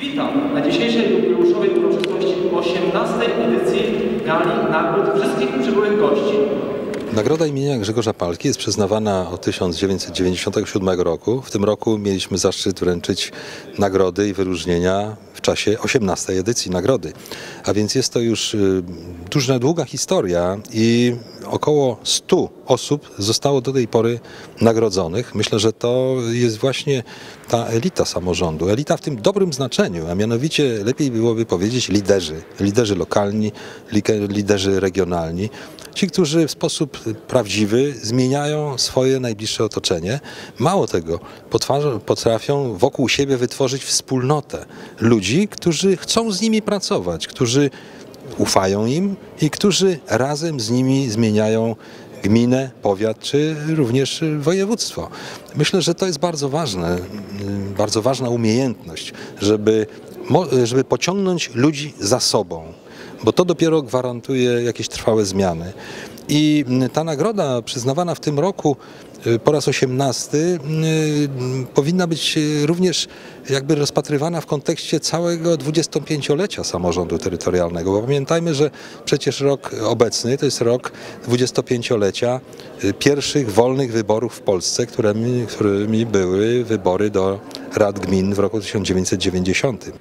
Witam na dzisiejszej jubileuszowej uroczystości 18. edycji Gali Nagród wszystkich przybyłych gości. Nagroda imienia Grzegorza Palki jest przyznawana od 1997 roku. W tym roku mieliśmy zaszczyt wręczyć nagrody i wyróżnienia w czasie 18. edycji nagrody. A więc jest to już y, duża, długa historia i około 100 osób zostało do tej pory nagrodzonych. Myślę, że to jest właśnie ta elita samorządu. Elita w tym dobrym znaczeniu, a mianowicie lepiej byłoby powiedzieć liderzy. Liderzy lokalni, liderzy regionalni. Ci, którzy w sposób prawdziwy zmieniają swoje najbliższe otoczenie. Mało tego, potrafią wokół siebie wytworzyć wspólnotę ludzi, którzy chcą z nimi pracować, którzy ufają im i którzy razem z nimi zmieniają gminę, powiat czy również województwo. Myślę, że to jest bardzo ważne, mm, bardzo ważna umiejętność, żeby, żeby pociągnąć ludzi za sobą bo to dopiero gwarantuje jakieś trwałe zmiany. I ta nagroda przyznawana w tym roku y, po raz 18 y, powinna być y, również jakby rozpatrywana w kontekście całego 25-lecia samorządu terytorialnego, bo pamiętajmy, że przecież rok obecny to jest rok 25-lecia y, pierwszych wolnych wyborów w Polsce, którymi, którymi były wybory do rad gmin w roku 1990.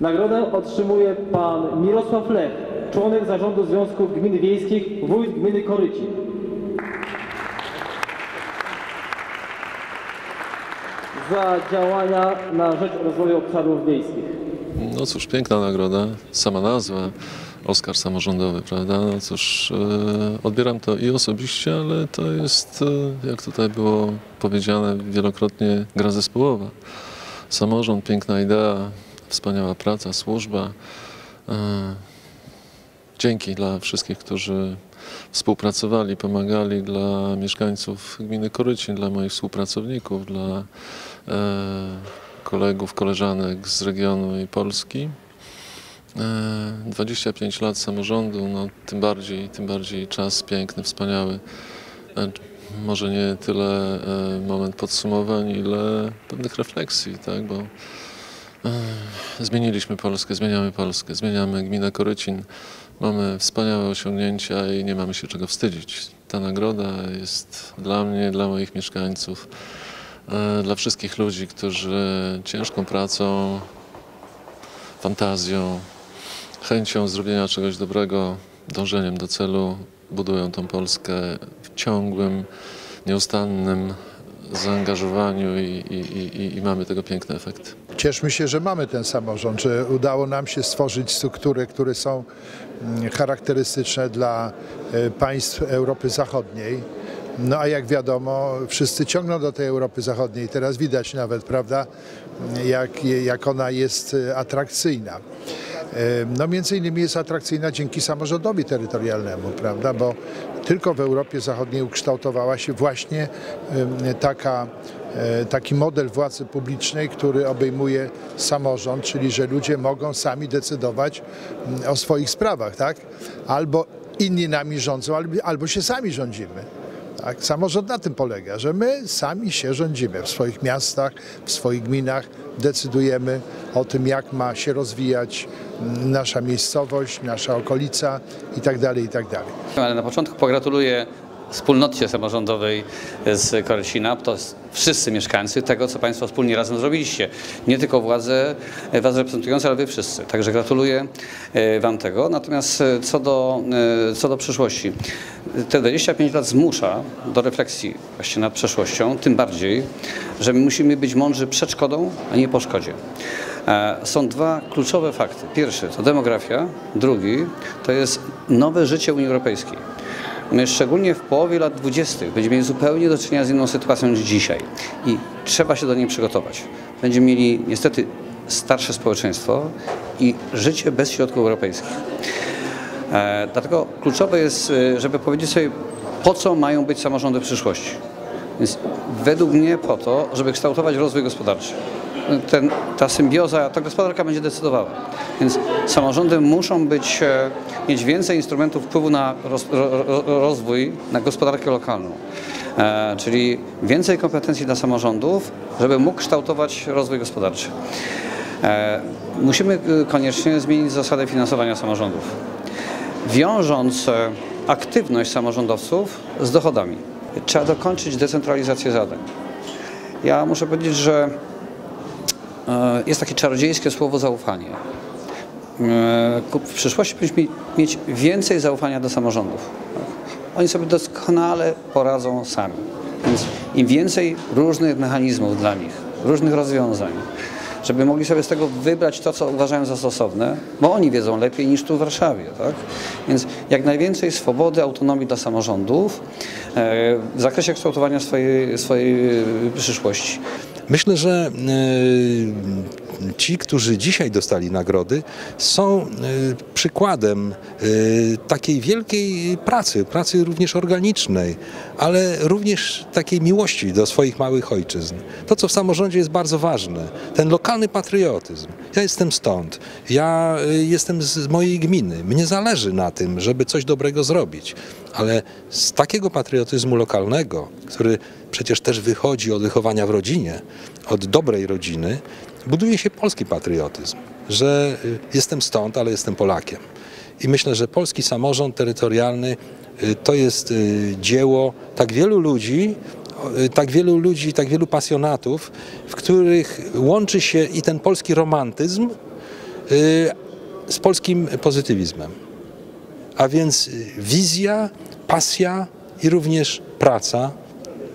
Nagrodę otrzymuje pan Mirosław Lech, członek zarządu Związku Gmin Wiejskich, wójt gminy Koryci. Za działania na rzecz rozwoju obszarów wiejskich. No cóż, piękna nagroda, sama nazwa, Oscar samorządowy, prawda? No cóż, e, odbieram to i osobiście, ale to jest, e, jak tutaj było powiedziane wielokrotnie, gra zespołowa. Samorząd, piękna idea, wspaniała praca, służba. E, Dzięki dla wszystkich, którzy współpracowali, pomagali, dla mieszkańców gminy Korycin, dla moich współpracowników, dla e, kolegów, koleżanek z regionu i Polski. E, 25 lat samorządu, no tym bardziej, tym bardziej czas piękny, wspaniały. E, Może nie tyle e, moment podsumowań, ile pewnych refleksji, tak, bo e, zmieniliśmy Polskę, zmieniamy Polskę, zmieniamy gminę Korycin. Mamy wspaniałe osiągnięcia i nie mamy się czego wstydzić. Ta nagroda jest dla mnie, dla moich mieszkańców, e, dla wszystkich ludzi, którzy ciężką pracą, fantazją, chęcią zrobienia czegoś dobrego, dążeniem do celu budują tą Polskę w ciągłym, nieustannym zaangażowaniu i, i, i, i mamy tego piękne efekty. Cieszmy się, że mamy ten samorząd, że udało nam się stworzyć struktury, które są mm, charakterystyczne dla e, państw Europy Zachodniej. No a jak wiadomo, wszyscy ciągną do tej Europy Zachodniej. Teraz widać nawet, prawda, jak, jak ona jest e, atrakcyjna. No między innymi jest atrakcyjna dzięki samorządowi terytorialnemu, prawda, bo tylko w Europie Zachodniej ukształtowała się właśnie taka, e, taki model władzy publicznej, który obejmuje samorząd, czyli że ludzie mogą sami decydować mm, o swoich sprawach, tak? Albo inni nami rządzą, albo się sami rządzimy. Tak, samorząd na tym polega, że my sami się rządzimy w swoich miastach, w swoich gminach, decydujemy o tym, jak ma się rozwijać mm, nasza miejscowość, nasza okolica itd. itd. Ale na początku pogratuluję wspólnocie samorządowej z Korycina, to wszyscy mieszkańcy tego, co Państwo wspólnie razem zrobiliście. Nie tylko władze e, Was reprezentujące, ale Wy wszyscy. Także gratuluję e, Wam tego. Natomiast e, co do, co do przyszłości. Te 25 lat zmusza do refleksji właśnie nad przeszłością, tym bardziej, że my musimy być mądrzy przed szkodą, a nie po szkodzie. Są dwa kluczowe fakty. Pierwszy to demografia, drugi to jest nowe życie Unii Europejskiej. Szczególnie w połowie lat 20. będziemy mieli zupełnie do czynienia z inną sytuacją niż dzisiaj i trzeba się do niej przygotować. Będziemy mieli niestety starsze społeczeństwo i życie bez środków europejskich. E, dlatego kluczowe jest, e, żeby powiedzieć sobie, po co mają być samorządy w przyszłości. Więc według mnie po to, żeby kształtować rozwój gospodarczy. Ten, ta symbioza, ta gospodarka będzie decydowała. Więc samorządy muszą być, e, mieć więcej instrumentów wpływu na roz, ro, ro, rozwój, na gospodarkę lokalną. E, czyli więcej kompetencji dla samorządów, żeby mógł kształtować rozwój gospodarczy. E, Musimy y, koniecznie zmienić zasadę finansowania samorządów, wiążąc e, aktywność samorządowców z dochodami. Trzeba dokończyć decentralizację zadań. Ja muszę powiedzieć, że e, jest takie czarodziejskie słowo zaufanie. E, W przyszłości powinniśmy mieć więcej zaufania do samorządów. Oni sobie doskonale poradzą sami. Więc im więcej różnych mechanizmów dla nich, różnych rozwiązań, żeby mogli sobie z tego wybrać to, co uważają za stosowne, bo oni wiedzą lepiej niż tu w Warszawie. Tak? Więc jak najwięcej swobody, autonomii dla samorządów e, w zakresie kształtowania swojej, swojej e, przyszłości. Myślę, że e, ci, którzy dzisiaj dostali nagrody, są e, przykładem e, takiej wielkiej pracy, pracy również organicznej, ale również takiej miłości do swoich małych ojczyzn. To, co w samorządzie jest bardzo ważne, ten lokalny patriotyzm. Ja jestem stąd, ja e, jestem z mojej gminy. Mnie zależy na tym, żeby coś dobrego zrobić, ale z takiego patriotyzmu lokalnego, który przecież też wychodzi od wychowania w rodzinie, od dobrej rodziny, buduje się polski patriotyzm, że y, jestem stąd, ale jestem Polakiem. I myślę, że polski samorząd terytorialny y, to jest y, dzieło tak wielu ludzi, tak wielu ludzi, tak wielu pasjonatów, w których łączy się i ten polski romantyzm z polskim pozytywizmem. A więc wizja, pasja i również praca,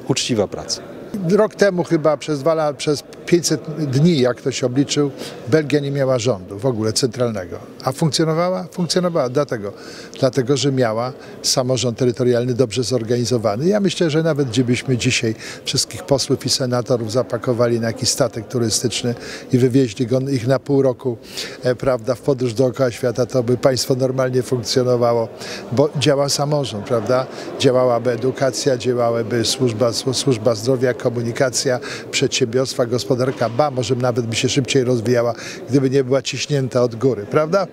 uczciwa praca. Rok temu chyba przez dwa przez 500 dni, jak ktoś obliczył, Belgia nie miała rządu w ogóle centralnego. A funkcjonowała? Funkcjonowała dlatego, dlatego że miała samorząd terytorialny dobrze zorganizowany. Ja myślę, że nawet gdybyśmy dzisiaj wszystkich posłów i senatorów zapakowali na jakiś statek turystyczny i wywieźli go, ich na pół roku e, prawda, w podróż dookoła świata, to by państwo normalnie funkcjonowało, bo działa samorząd, prawda? Działałaby edukacja, działałaby służba, służba zdrowia, komunikacja, przedsiębiorstwa, gospodarka, ba, może nawet by się szybciej rozwijała, gdyby nie była ciśnięta od góry, prawda?